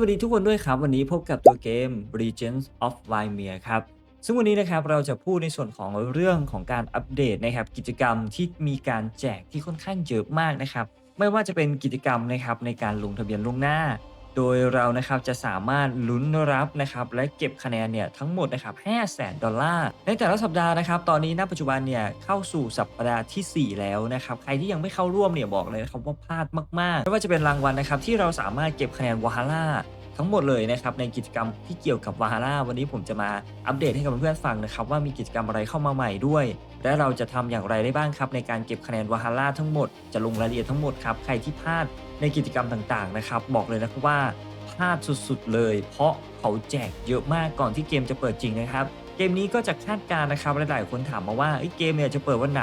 วัสดีทุกคนด้วยครับ วันนี้พบกับตัวเกม Legends of Vimir ครับ ซึ่งวันนี้นะครับเราจะพูดในส่วนของเรื่องของการอัปเดตนะครับกิจกรรมที่มีการแจกที่ค่อนข้างเยอะมากนะครับ ไม่ว่าจะเป็นกิจกรรมนะครับในการลงทะเบียนล่วงหน้า โดยเรานะครับจะสามารถลุ้นรับนะครับและเก็บคะแนนเนี่ยทั้งหมดนะครับ5แสนดอลลาร์ ในแต่ละสัปดาห์นะครับ ตอนนี้ณปัจจุบันเนี่ยเข้าสู่สัปดาห์ที่ 4 แล้วนะครับ ใครที่ยังไม่เข้าร่วมเนี่ยบอกเลยนะครับว่าพลาดมากๆ ไม่ว่าจะเป็นรางวัลนะครับที่เราสามารถเก็บคะแนนวาฮาร่าทั้งหมดเลยนะครับในกิจกรรมที่เกี่ยวกับวาฮาร่าวันนี้ผมจะมาอัปเดตให้กับเพื่อนๆฟังนะครับว่ามีกิจกรรมอะไรเข้ามาใหม่ด้วย และเราจะทำอย่างไรได้บ้างครับในการเก็บคะแนนวาฮาร่าทั้งหมดจะลงรายละเอียดทั้งหมดครับใครที่พลาด ในกิจกรรมต่างๆนะครับ บอกเลยนะครับว่าพลาดสุดๆเลย เพราะเขาแจกเยอะมากก่อนที่เกมจะเปิดจริงนะครับ เกมนี้ก็จะคาดการณ์นะครับหลายๆคนถามมาว่าเกมเนี่ยจะเปิดวันไหน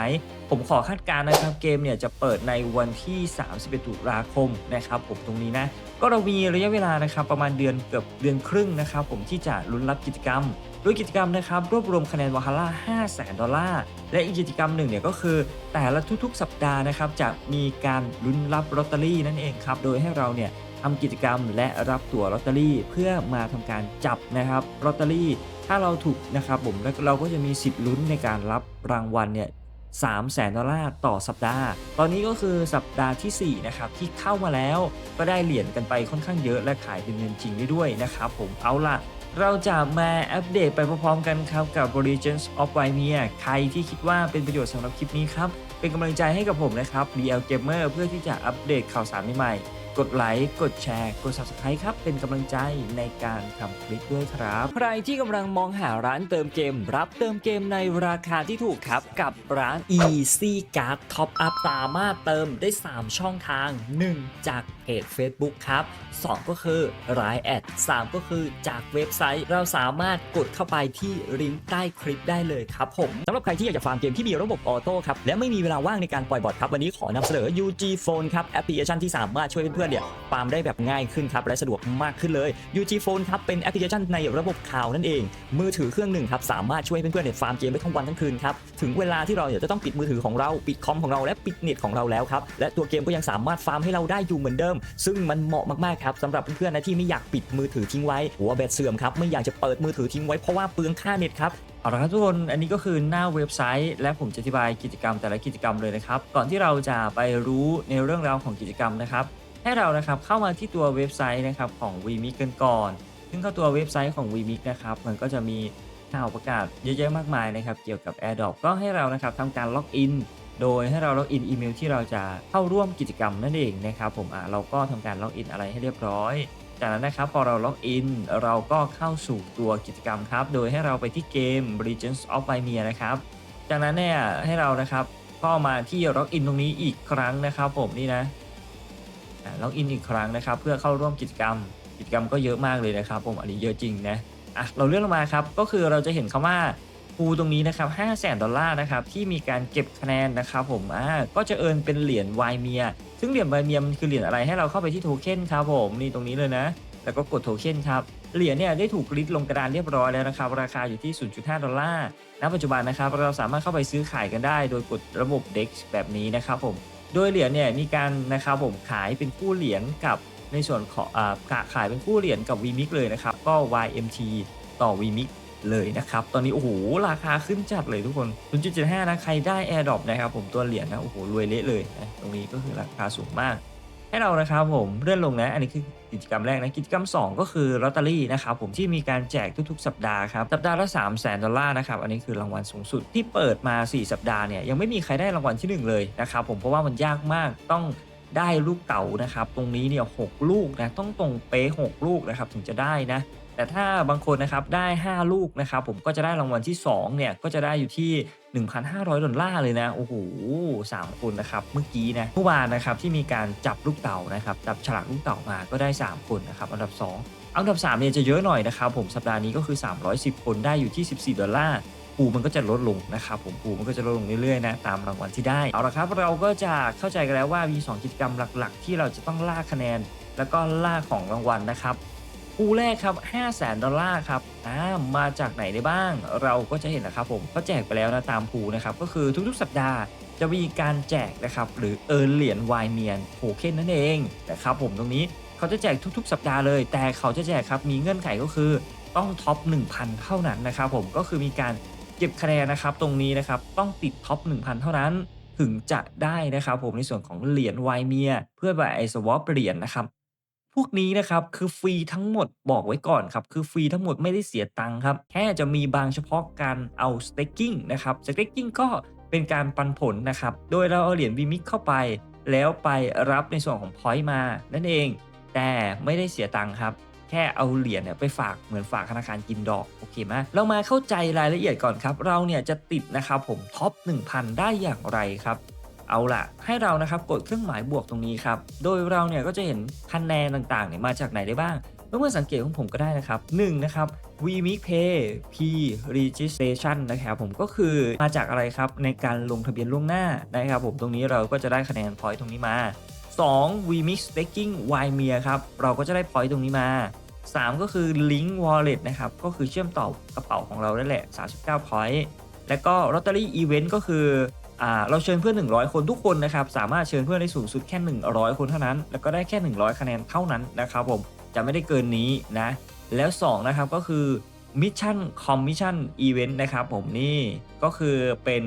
ผมขอคาดการณ์นะครับเกมเนี่ยจะเปิดในวันที่ 31 ตุลาคมนะครับผมตรงนี้นะก็เรามีระยะเวลานะครับประมาณเดือนเกือบเดือนครึ่งนะครับผมที่จะลุ้นรับกิจกรรม โดยกิจกรรมนะครับรวบรวมคะแนนวาฮาร่า5แสนดอลลาร์ และอีกกิจกรรมหนึ่งเนี่ยก็คือ แต่ละทุกๆ สัปดาห์นะครับจะมีการลุ้นรับลอตเตอรี่นั่นเองครับ โดยให้เราเนี่ยทำกิจกรรมและรับตั๋วลอตเตอรี่ เพื่อมาทำการจับนะครับลอตเตอรี่ ถ้าเราถูกนะครับผมแล้วเราก็จะมีสิทธิ์ลุ้นในการรับรางวัลเนี่ย3แสนดอลลาร์ต่อสัปดาห์ ตอนนี้ก็คือสัปดาห์ทีสี่ 4 นะครับ ที่เข้ามาแล้ว ก็ได้เหรียญกันไปค่อนข้างเยอะและขายเป็นเงินจริงได้ด้วยนะครับผมเอาล่ะ เราจะมาอัปเดตไปพร้อมๆกันครับกับ Origins of Vimir ใครที่คิดว่าเป็นประโยชน์สำหรับคลิปนี้ครับ เป็นกำลังใจให้กับผมนะครับ BL Gamer เพื่อที่จะอัปเดตข่าวสารใหม่ๆ กดไลค์ กดแชร์ กด Subscribe ครับ เป็นกำลังใจในการทำคลิปด้วยครับ ใครที่กำลังมองหาร้านเติมเกม รับเติมเกมในราคาที่ถูกครับ กับร้าน Easy Card Top Up สามารถเติมได้ 3 ช่องทาง 1 จากเพจ Facebook ครับ 2 ก็คือ Line แอด 3 ก็คือจากเว็บไซต์เราสามารถกดเข้าไปที่ลิงก์ใต้คลิปได้เลยครับผมสำหรับใครที่อยากจะฟาร์มเกมที่มีระบบออโต้ครับและไม่มีเวลาว่างในการปล่อยบอทครับวันนี้ขอนำเสนอ UG Phone ครับแอปพลิเคชันที่สามารถช่วยเพื่อนๆเนี่ยฟาร์มได้แบบง่ายขึ้นครับและสะดวกมากขึ้นเลย UG Phone ครับเป็นแอปพลิเคชันในระบบข่าวนั่นเอง มือถือเครื่องหนึ่งครับสามารถช่วยเพื่อนๆเนี่ยฟาร์มเกมได้ทั้งวันทั้งคืนครับถึงเวลาที่เราเนี่ยจะต้องปิดมือถือของเราปิดคอมของเราและปิดเน็ตของเราแล้วครับและตัวเกมก็ยังสามารถฟาร์มให้เราได้อยู่เหมือนเดิม ซึ่งมันเหมาะมากๆครับสำหรับเพื่อนๆนะที่ไม่อยากปิดมือถือทิ้งไว้หัวแบตเสื่อมครับไม่อยากจะเปิดมือถือทิ้งไว้เพราะว่าเปลืองค่าเน็ตครับเอาละครับทุกคนอันนี้ก็คือหน้าเว็บไซต์ และผมจะอธิบายกิจกรรมแต่ละกิจกรรมเลยนะครับ ก่อนที่เราจะไปรู้ในเรื่องราวของกิจกรรมนะครับ ให้เรานะครับเข้ามาที่ตัวเว็บไซต์นะครับของ v m i x กันก่อน ซึ่งเข้าตัวเว็บไซต์ของ v m i x นะครับมันก็จะมีข่าวประกาศเยอะแยะมากมายนะครับเกี่ยวกับ AirDrop ก็ให้เรานะครับทำการล็อกอินโดยให้เราล็อกอินอีเมลที่เราจะเข้าร่วมกิจกรรมนั่นเองนะครับผมอะเราก็ทำการล็อกอินอะไรให้เรียบร้อย จากนั้นนะครับพอเราล็อกอินเราก็เข้าสู่ตัวกิจกรรมครับ โดยให้เราไปที่เกม Legends of Vimir นะครับจากนั้นเนี่ยให้เรานะครับก็มาที่ล็อกอินตรงนี้อีกครั้งนะครับผมนี่นะ ล็อกอินอีกครั้งนะครับ เพื่อเข้าร่วมกิจกรรม กิจกรรมก็เยอะมากเลยนะครับ ผมอันนี้เยอะจริงนะอะเราเลื่อนลงมาครับก็คือเราจะเห็นคำว่าปูตรงนี้นะครับ5 0 0แสนดอลลาร์นะครับที่มีการเก็บคะแนนนะครับผมอ่าก็จะเอินเป็นเหรียญวายเมีย ซึ่งเหรียญวายเมียมันคือเหรียญอะไรให้เราเข้าไปที่โทเค็นครับผมนี่ตรงนี้เลยนะ แล้วก็กดโทเค็นครับเหรียญเนี่ยได้ถูกลิสต์ลงกระดานเรียบร้อยแล้วนะครับราคาอยู่ที่ 0.5 ดอลลาร์ณปัจจุบันนะครับเราสามารถเข้าไปซื้อขายกันได้ โดยกดระบบ DEX แบบนี้นะครับผม โดยเหรียญเนี่ยมีการนะครับผมขายเป็นคู่เหรียญกับในส่วนของอ่าขายเป็นคู่เหรียญกับ VMIX เลยนะครับก็ YMT ต่อ VMIX เลยนะครับ ตอนนี้โอ้โหราคาขึ้นจัดเลยทุกคน 0.75 นะ ใครได้ AirDrop นะครับผมตัวเหรียญนะ โอ้โห รวยเละเลยนะตรงนี้ก็คือราคาสูงมาก ให้เรานะครับผมเลื่อนลงนะอันนี้คือกิจกรรมแรกนะกิจกรรม 2 ก็คือลอตเตอรี่นะครับผมที่มีการแจกทุกๆ สัปดาห์ครับสัปดาห์ละ3 0 0แสนดอลลาร์นะครับอันนี้คือรางวัลสูงสุดที่เปิดมา 4 สัปดาห์เนี่ยยังไม่มีใครได้รางวัลทีหนึ่1 เลยนะครับผมเพราะว่ามันยากมากต้องได้ลูกเต๋านะครับตรงนี้เนี่ยหลูกนะต้องตรงเป๊ะ6ลูกนะครับถึงจะได้นะ แต่ถ้าบางคนนะครับได้ 5 ลูกนะครับผมก็จะได้รางวัลที่2เนี่ยก็จะได้อยู่ที่ 1,500 ดอลลาร์เลยนะ โอ้โหสามคนนะครับเมื่อกี้นะเมื่อวานนะครับที่มีการจับลูกเต่านะครับจับฉลากลูกเต่ามาก็ได้ 3 คนนะครับอันดับ 2 อันดับ3เนี่ยจะเยอะหน่อยนะครับผมสัปดาห์นี้ก็คือ 310 คนได้อยู่ที่ 14 ดอลลาร์ปูมันก็จะลดลงนะครับผมปูมันก็จะลดลงเรื่อยๆนะตามรางวัลที่ได้เอาละครับเราก็จะเข้าใจกันแล้วว่ามี 2 กิจกรรมหลัก ๆ ที่เราจะต้องล่าคะแนน แล้วก็ล่าของรางวัลนะครับ ปูแรกครับ5 0 0แสนดอลลาร์ครับอ่ามาจากไหนได้บ้าง เราก็จะเห็นนะครับผมก็แจกไปแล้วนะตามปูนะครับก็คือทุกๆ สัปดาห์จะมีการแจกนะครับหรือเอิร์นเหรียญวายเมียนโทเค็นนั่นเองนะครับผมตรงนี้เขาจะแจกทุกๆ สัปดาห์เลย แต่เขาจะแจกครับมีเงื่อนไขก็คือต้องท็อป 1,000 เท่านั้นนะครับผมก็คือมีการเก็บคะแนนนะครับตรงนี้นะครับต้องติดท็อป 1,000 เท่านั้น ถึงจะได้นะครับผมในส่วนของเหรียญไวเมีย เพื่อแบบไอสวอปเหรียญนะครับ พวกนี้นะครับคือฟรีทั้งหมดบอกไว้ก่อนครับ คือฟรีทั้งหมดไม่ได้เสียตังค์ครับ แค่จะมีบางเฉพาะการเอา staking นะครับ staking ก็เป็นการปันผลนะครับ โดยเราเอาเหรียญ VMIX เข้าไป แล้วไปรับในส่วนของ point มา นั่นเอง แต่ไม่ได้เสียตังค์ครับ แค่เอาเหรียญเนี่ยไปฝากเหมือนฝากธนาคารกินดอกโอเคไหมเรามาเข้าใจรายละเอียดก่อนครับ เราเนี่ยจะติดนะครับผมท็อป 1,000 ได้อย่างไรครับ เอาล่ะให้เรานะครับกดเครื่องหมายบวกตรงนี้ครับ โดยเราเนี่ยก็จะเห็นคะแนนต่างๆเนี่ยมาจากไหนได้บ้างเพื่อนๆสังเกตของผมก็ได้นะครับ1นะครับ VMix Pay P Registration นะครับผมก็คือมาจากอะไรครับในการลงทะเบียนล่วงหน้านะครับผมตรงนี้เราก็จะได้คะแนน point ตรงนี้มา 2 VMix Staking y m e r ครับเราก็จะได้ point ตรงนี้มา 3 ก็คือ Link Wallet นะครับก็คือเชื่อมต่อกระเป๋าของเราได้แหละ 39 point แล้วก็ Lottery Event ก็คือ เราเชิญเพื่อน 100 คนทุกคนนะครับสามารถเชิญเพื่อนได้สูงสุดแค่ 100 คนเท่านั้น แล้วก็ได้แค่ 100 คะแนนเท่านั้นนะครับผมจะไม่ได้เกินนี้นะแล้ว2นะครับก็คือ Mission Commission Event นะครับผมนี่ก็คือเป็น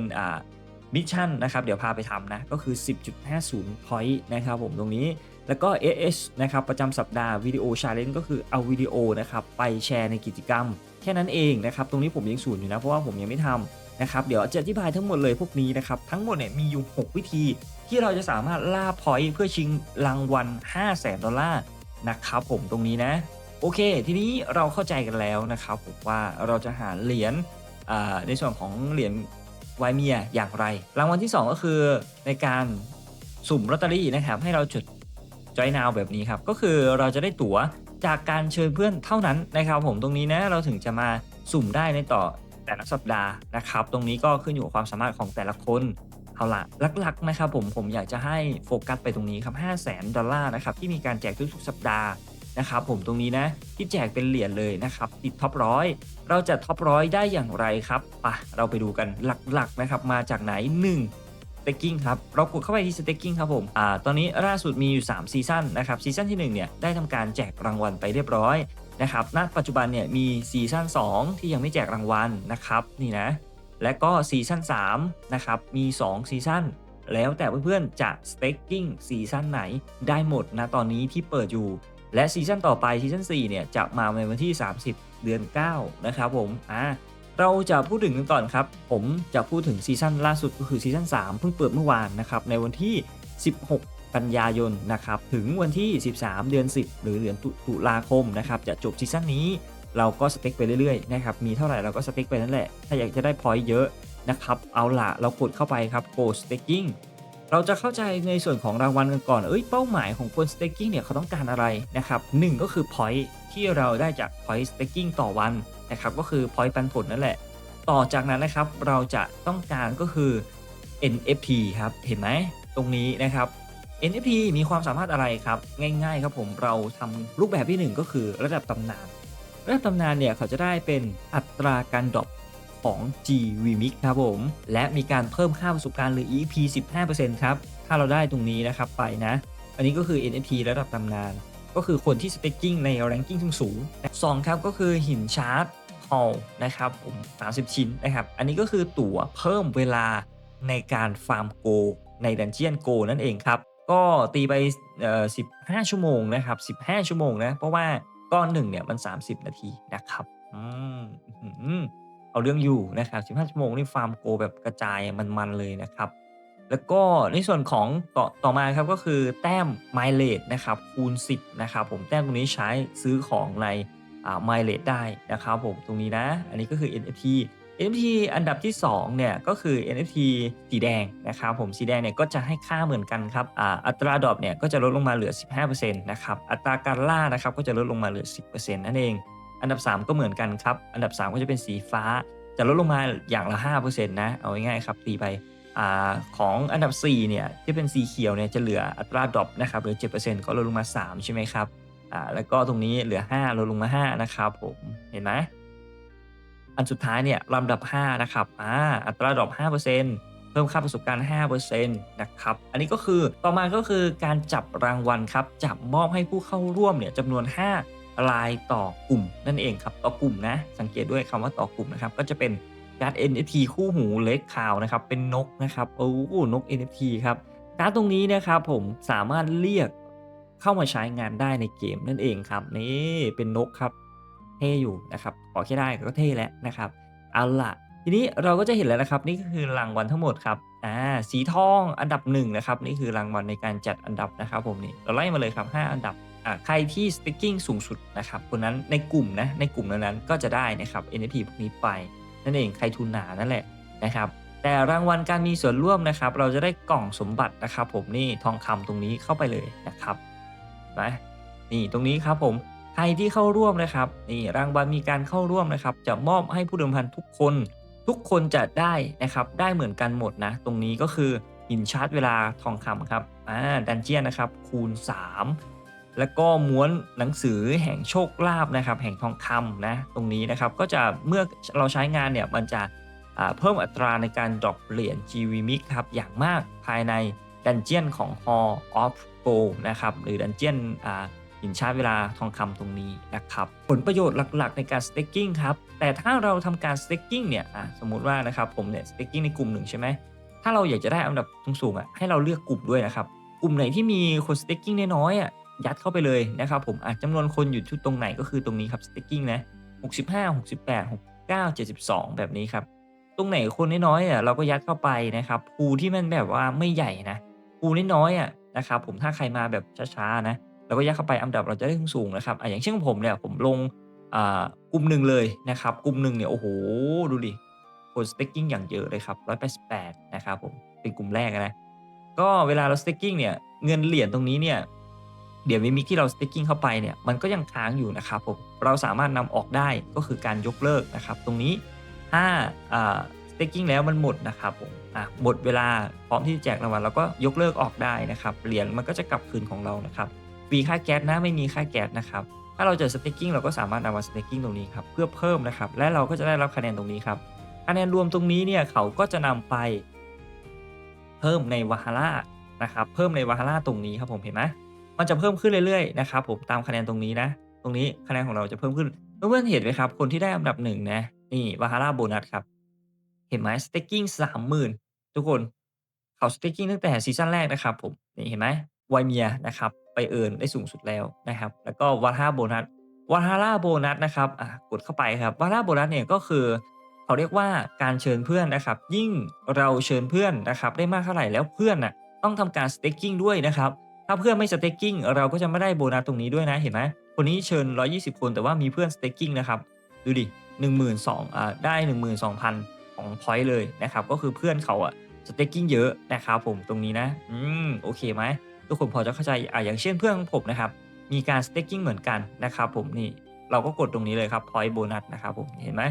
มิชชั่นนะครับเดี๋ยวพาไปทำนะก็คือ 10.50 point นะครับผมตรงนี้แล้วก็ AS นะครับประจำสัปดาห์วิดีโอชาเลนจ์ก็คือเอาวิดีโอนะครับไปแชร์ในกิจกรรม แค่นั้นเองนะครับตรงนี้ผมยังศูนย์อยู่นะเพราะว่าผมยังไม่ทำ นะครับเดี๋ยวจะอธิบายทั้งหมดเลยพวกนี้นะครับทั้งหมดเนี่ยมีอยู่ 6 วิธี ที่เราจะสามารถล่าพอยต์เพื่อชิงรางวัล 5 0 0แสนดอลลาร์นะครับผมตรงนี้นะ โอเค ทีนี้เราเข้าใจกันแล้วนะครับผมว่าเราจะหาเหรียญในส่วนของเหรียญไวเมียอย่างไร รางวัลที่ 2 ก็คือในการสุ่มลอตเตอรี่นะครับให้เราจดจอยนาวแบบนี้ครับก็คือเราจะได้ตั๋วจากการเชิญเพื่อนเท่านั้นนะครับผมตรงนี้นะเราถึงจะมาสุ่มได้ในต่อ แต่ละสัปดาห์นะครับ ตรงนี้ก็ขึ้นอยู่กับความสามารถของแต่ละคนเอาละหลักๆนะครับผมผมอยากจะให้โฟกัสไปตรงนี้ครับ5 0 0แสนดอลลาร์นะครับที่มีการแจกทุกๆสัปดาห์นะครับผมตรงนี้นะที่แจกเป็นเหรียญเลยนะครับติดท็อปร้อยเราจะท็อปร้อยได้อย่างไรครับปะเราไปดูกันหลักๆนะครับมาจากไหน 1 staking ครับเรากดเข้าไปที่ staking ครับผมอ่าตอนนี้ล่าสุดมีอยู่ 3 ซีซั่นนะครับซีซั่นที่ 1 เนี่ยได้ทำการแจกรางวัลไปเรียบร้อย นะครับ ณ ปัจจุบันเนี่ยมีซีซั่น2 ที่ยังไม่แจกรางวัลนะครับนี่นะ และก็ซีซั่น3นะครับมี 2 ซีซั่นแล้วแต่เพื่อนๆจะ staking ซีซั่นไหนได้หมดนะตอนนี้ที่เปิดอยู่ และซีซั่นต่อไปซีซั่น4เนี่ยจะมาในวันที่ 30 เดือน 9 นะครับผมอ่าเราจะพูดถึงกันก่อนครับ ผมจะพูดถึงซีซั่นล่าสุดก็คือซีซั่น3เพิ่งเปิดเมื่อวานนะครับในวันที่ 16 กันยายนนะครับถึงวันที่ 13 เดือน 10 หรือเดือนตุตุลาคมนะครับจะจบซีซั่นนี้เราก็สเต็กไปเรื่อยๆนะครับมีเท่าไหร่เราก็สเต็กไปนั่นแหละ ถ้าอยากจะได้พอยต์เยอะนะครับเอาละเรากดเข้าไปครับ go staking เราจะเข้าใจในส่วนของรางวัลกันก่อน เอ้ยเป้าหมายของคน staking เนี่ยเขาต้องการอะไรนะครับหนึ่งก็คือ point ที่เราได้จาก point staking ต่อวันนะครับก็คือ point ปันผลนั่นแหละ ต่อจากนั้นนะครับเราจะต้องการก็คือ NFT ครับ เห็นไหมตรงนี้นะครับ NFT มีความสามารถอะไรครับ ง่ายๆครับผมเราทำรูปแบบที่หนึ่งก็คือระดับตำนาน ระดับตำนานเนี่ยเขาจะได้เป็นอัตราการดรอปของ G Remix ครับผม และมีการเพิ่มค่าประสบการณ์หรือ EP 15%ครับ ถ้าเราได้ตรงนี้นะครับไปนะ อันนี้ก็คือ NFT ระดับตำนาน ก็คือคนที่ staking ใน ranking สูงสองครับก็คือหินชาร์ต Hall นะครับผม30 ชิ้นนะครับ อันนี้ก็คือตั๋วเพิ่มเวลาในการฟาร์มโก ในดันเจียนโกนั่นเองครับ ก็ตีไปเอ่อ15ชั่วโมงนะครับ15ชั่วโมงนะ เพราะว่าก้อนหนึ่งเนี่ยมัน30นาทีนะครับอืมเอาเรื่องอยู่นะครับ15ชั่วโมงนี่ฟาร์มโกแบบกระจายมันๆเลยนะครับ แล้วก็ในส่วนของต่อต่อมาครับก็คือแต้ม mileage นะครับคูณ 10นะครับผมแต้มตรงนี้ใช้ซื้อของในอ่า mileage ได้นะครับผมตรงนี้นะ อันนี้ก็คือ NFT NFT อันดับที่2เนี่ยก็คือ NFT สีแดงนะครับผมสีแดงเนี่ยก็จะให้ค่าเหมือนกันครับอ,อัตราดรอปเนี่ยก็จะลดลงมาเหลือ 15%นะครับอัตราการล่านะครับก็จะลดลงมาเหลือ 10%นั่นเอง อันดับ 3 ก็เหมือนกันครับอันดับ 3 ก็จะเป็นสีฟ้า จะลดลงมาอย่างละ5%นะเอาง่ายๆครับตีไปอของอันดับ4เนี่ยที่เป็นสีเขียวเนี่ยจะเหลืออัตราดรอปนะครับเหลือ 7%ก็ลดลงมา 3 ใช่ไหมครับแล้วก็ตรงนี้เหลือ 5ลดลงมา 5 นะครับผมเห็นไหม อันสุดท้ายเนี่ยลำดับ 5 นะครับอ่าอัตราดรอป5%ลพิ่มค่าประสบการณ์ 5%นะครับ อันนี้ก็คือต่อมาก็คือการจับรางวัลครับจับมอบให้ผู้เข้าร่วมเนี่ยจำนวน5ลายต่อกลุ่มนั่นเองครับ ต่อกลุ่มนะ สังเกตด้วยคำว่าต่อกลุ่มนะครับ ก็จะเป็นการ NFT คู่หูเล็กข่าวนะครับ เป็นนกนะครับโอ้โหนก NFT ครับการตรงนี้นะครับผมสามารถเรียกเข้ามาใช้งานได้ในเกมนั่นเองครับนี่เป็นนกครับ เท่อยู่นะครับ ขอแค่ได้ก็เท่แล้วนะครับ เอาล่ะ ทีนี้เราก็จะเห็นแล้วนะครับ นี่คือรางวัลทั้งหมดครับอ่าสีทองอันดับหนึ่งนะครับ นี่คือรางวัลในการจัดอันดับนะครับผมนี่เราไล่มาเลยครับ 5 อันดับอ่าใครที่ staking สูงสุดนะครับคนนั้นในกลุ่มนะในกลุ่มนั้นก็จะได้นะครับ NFT พวกนี้ไปนั่นเองใครทุนหนานั่นแหละนะครับแต่รางวัลการมีส่วนร่วมนะครับ เราจะได้กล่องสมบัตินะครับ ผมนี่ทองคำตรงนี้เข้าไปเลยนะครับนะนี่ตรงนี้ครับผม ใครที่เข้าร่วมนะครับนี่รางวัลมีการเข้าร่วมนะครับ จะมอบให้ผู้เดิมพันทุกคน ทุกคนจะได้นะครับได้เหมือนกันหมดนะ ตรงนี้ก็คือหินชาร์จเวลาทองคำครับอ่าดันเจียนนะครับคูณ 3 แล้วก็ม้วนหนังสือแห่งโชคลาภนะครับ แห่งทองคำนะตรงนี้นะครับก็จะเมื่อเราใช้งานเนี่ยมันจะเพิ่มอัตราในการดรอปเหรียญ GV Mix ครับอย่างมากภายในดันเจียนของ Hall of Gold นะครับหรือดันเจียน อ่าหินชาร์เวลาทองคำตรงนี้นะครับผลประโยชน์หลักๆในการ staking ครับแต่ถ้าเราทำการ staking เนี่ยอะสมมุติว่านะครับผมเนี่ย staking ในกลุ่มหนึ่งใช่ไหมถ้าเราอยากจะได้อันดับสูงๆอะให้เราเลือกกลุ่มด้วยนะครับกลุ่มไหนที่มีคน staking น้อยๆอะยัดเข้าไปเลยนะครับผมอาจจำนวนคนอยู่ที่ตรงไหนก็คือตรงนี้ครับ staking นะ65 68 69 72 แบบนี้ครับตรงไหนคนน้อยๆอะเราก็ยัดเข้าไปนะครับภูที่มันแบบว่าไม่ใหญ่นะภูน้อยๆอะนะครับผมถ้าใครมาแบบช้าๆนะ เราก็ยัดเข้าไปอันดับเราจะได้สูงนะครับอะอย่างเช่นผมเนี่ยผมลงอ่ากลุ่มหนึ่งเลยนะครับกลุ่มหนึ่งเนี่ยโอ้โหดูดิคน staking อย่างเยอะเลยครับ188นะครับผมเป็นกลุ่มแรกนะก็เวลาเรา staking เนี่ยเงินเหรียญตรงนี้เนี่ยเดี๋ยวมิมิกที่เรา staking เข้าไปเนี่ยมันก็ยังค้างอยู่นะครับผมเราสามารถนำออกได้ก็คือการยกเลิกนะครับ ตรงนี้ถ้าอ่า staking แล้วมันหมดนะครับผมหมดเวลาพร้อมที่จะแจกรางวัลเราก็ยกเลิกออกได้นะครับเหรียญมันก็จะกลับคืนของเรานะครับ ฟรีค่าแก๊สนะไม่มีค่าแก๊สนะครับถ้าเราเจะสเต็กกิ้งเราก็สามารถนำมาสเต็กกิ้งตรงนี้ครับเพื่อเพิ่มนะครับและเราก็จะได้รับคะแนนตรงนี้ครับคะแนนรวมตรงนี้เนี่ยเขาก็จะนำไป เพิ่มในวาฮาร่านะครับเพิ่มในวาฮาร่าตรงนี้ครับผมเห็นไหมมันจะเพิ่มขึ้นเรื่อยๆนะครับผมตามคะแนนตรงนี้นะ ตรงนี้คะแนนของเราจะเพิ่มขึ้นเพื่อนๆเห็นไหมครับ คนที่ได้อันดับหนึ่งนะนี่วาฮาร่าโบนัสครับเห็นไหมสเต็กกิ้งสามหมื่นทุกคนเขาสเต็กกิ้งตั้งแต่ซีซั่นแรกนะครับผมนี่เห็นไหมไวเมียนะครับ ไปเอิร์นได้สูงสุดแล้วนะครับ แล้วก็วาร่าโบนัสวาร่าโบนัสนะครับอะกดเข้าไปครับวาร่าโบนัสเนี่ยก็คือเขาเรียกว่าการเชิญเพื่อนนะครับ ยิ่งเราเชิญเพื่อนนะครับ ได้มากเท่าไหร่แล้วเพื่อนน่ะต้องทำการสเต็กกิ้งด้วยนะครับ ถ้าเพื่อนไม่สเต็กกิ้งเราก็จะไม่ได้โบนัสตรงนี้ด้วยนะเห็นไหมคนนี้เชิญ 120 คนแต่ว่ามีเพื่อนสเต็กกิ้งนะครับดูดิ12,000อ่าได้ 12,000 ของพอยต์เลยนะครับ ก็คือเพื่อนเขาอะสเต็กกิ้งเยอะนะครับผมตรงนี้นะ อืม โอเคไหม ทุกคนพอจะเข้าใจอ่าอย่างเช่นเพื่อนของผมนะครับ มีการสเต็กกิ้งเหมือนกันนะครับผมนี่เราก็กดตรงนี้เลยครับพอยต์โบนัสนะครับผมเห็นไหม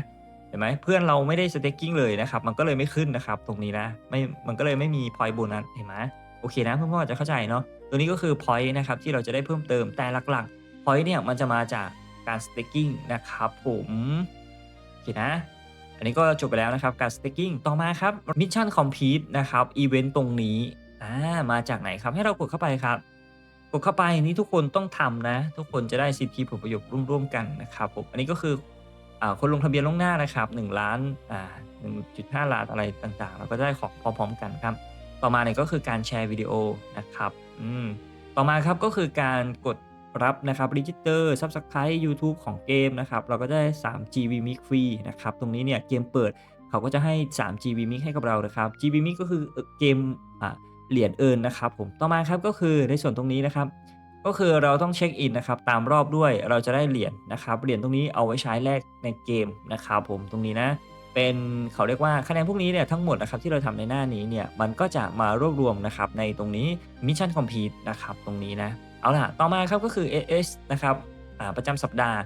เห็นไหมเพื่อนเราไม่ได้สเต็กกิ้งเลยนะครับ มันก็เลยไม่ขึ้นนะครับ ตรงนี้นะไม่มันก็เลยไม่มีพอยต์โบนัสเห็นไหมโอเคนะเพื่อนๆจะเข้าใจเนาะตัวนี้ก็คือพอยต์นะครับที่เราจะได้เพิ่มเติมแต่หลักๆพอยต์เนี่ยมันจะมาจากการสเต็กกิ้งนะครับผมโอเคนะอันนี้ก็จบไปแล้วนะครับการ staking ต่อมาครับ mission complete นะครับอีเวนต์ตรงนี้ อ่ามาจากไหนครับให้เรากดเข้าไปครับ กดเข้าไปนี่ทุกคนต้องทำนะ ทุกคนจะได้สิทธิผลประโยชน์ร่วมๆกันนะครับผมอันนี้ก็คืออ่าคนลงทะเบียนล่วงหน้านะครับ1ล้านอ่า1.5ล้านอะไรต่างๆ เราก็ได้ของพร้อมๆกันครับ ต่อมาเนี่ยก็คือการแชร์วิดีโอนะครับอืมต่อมาครับก็คือการกดรับนะครับรีจิสเตอร์ซับสไครต์ YouTube ของเกมนะครับเราก็ได้ 3 GB Mix ฟรีนะครับตรงนี้เนี่ยเกมเปิดเขาก็จะให้ 3 GB Mix ให้กับเรานะครับ GB Mix ก็คือเกมอ่า เหรียญเอินนะครับผมต่อมาครับก็คือในส่วนตรงนี้นะครับก็คือเราต้องเช็คอินนะครับตามรอบด้วยเราจะได้เหรียญนะครับเหรียญตรงนี้เอาไว้ใช้แลกในเกมนะครับผมตรงนี้นะเป็นเขาเรียกว่าคะแนนพวกนี้เนี่ยทั้งหมดนะครับที่เราทำในหน้านี้เนี่ยมันก็จะมารวบรวมนะครับในตรงนี้ Mission Complete นะครับตรงนี้นะเอาล่ะต่อมาครับก็คือ AS นะครับประจำสัปดาห์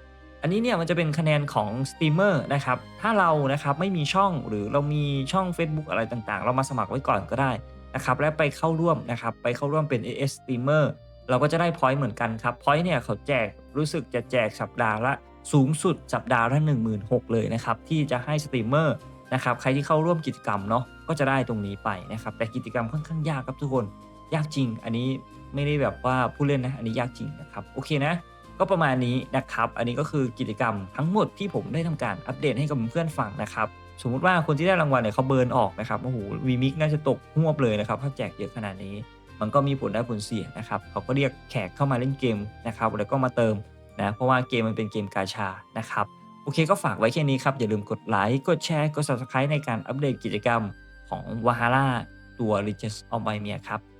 อันนี้เนี่ยมันจะเป็นคะแนนของสตรีมเมอร์นะครับถ้าเรานะครับไม่มีช่องหรือเรามีช่อง Facebook อะไรต่างๆ เรามาสมัครไว้ก่อนก็ได้ นะครับและไปเข้าร่วมนะครับไปเข้าร่วมเป็น AS Streamer เราก็จะได้พอยต์เหมือนกันครับพอยต์เนี่ยเขาแจกรู้สึกจะแจกสัปดาห์ละสูงสุดสัปดาห์ละ16,000เลยนะครับที่จะให้สตรีมเมอร์นะครับใครที่เข้าร่วมกิจกรรมเนาะก็จะได้ตรงนี้ไปนะครับแต่กิจกรรมค่อนข้างยากครับทุกคนยากจริง อันนี้ไม่ได้แบบว่าผู้เล่นนะอันนี้ยากจริงนะครับโอเคนะก็ประมาณนี้นะครับ อันนี้ก็คือกิจกรรมทั้งหมดที่ผมได้ทำการอัปเดตให้กับเพื่อนฟังนะครับ สมมุติว่าคนที่ได้รางวัลเนี่ยเขาเบิร์นออกนะครับโอ้โหวีมิกน่าจะตกหวบเลยนะครับถ้าแจกเยอะขนาดนี้ มันก็มีผลได้ผลเสียนะครับเขาก็เรียกแขกเข้ามาเล่นเกมนะครับแล้วก็มาเติมนะเพราะว่าเกมมันเป็นเกมกาชานะครับโอเคก็ฝากไว้แค่นี้ครับ อย่าลืมกดไลค์กดแชร์กด subscribe ในการอัปเดตกิจกรรมของวาฮาร่าตัว Legends of m y m i a ครับ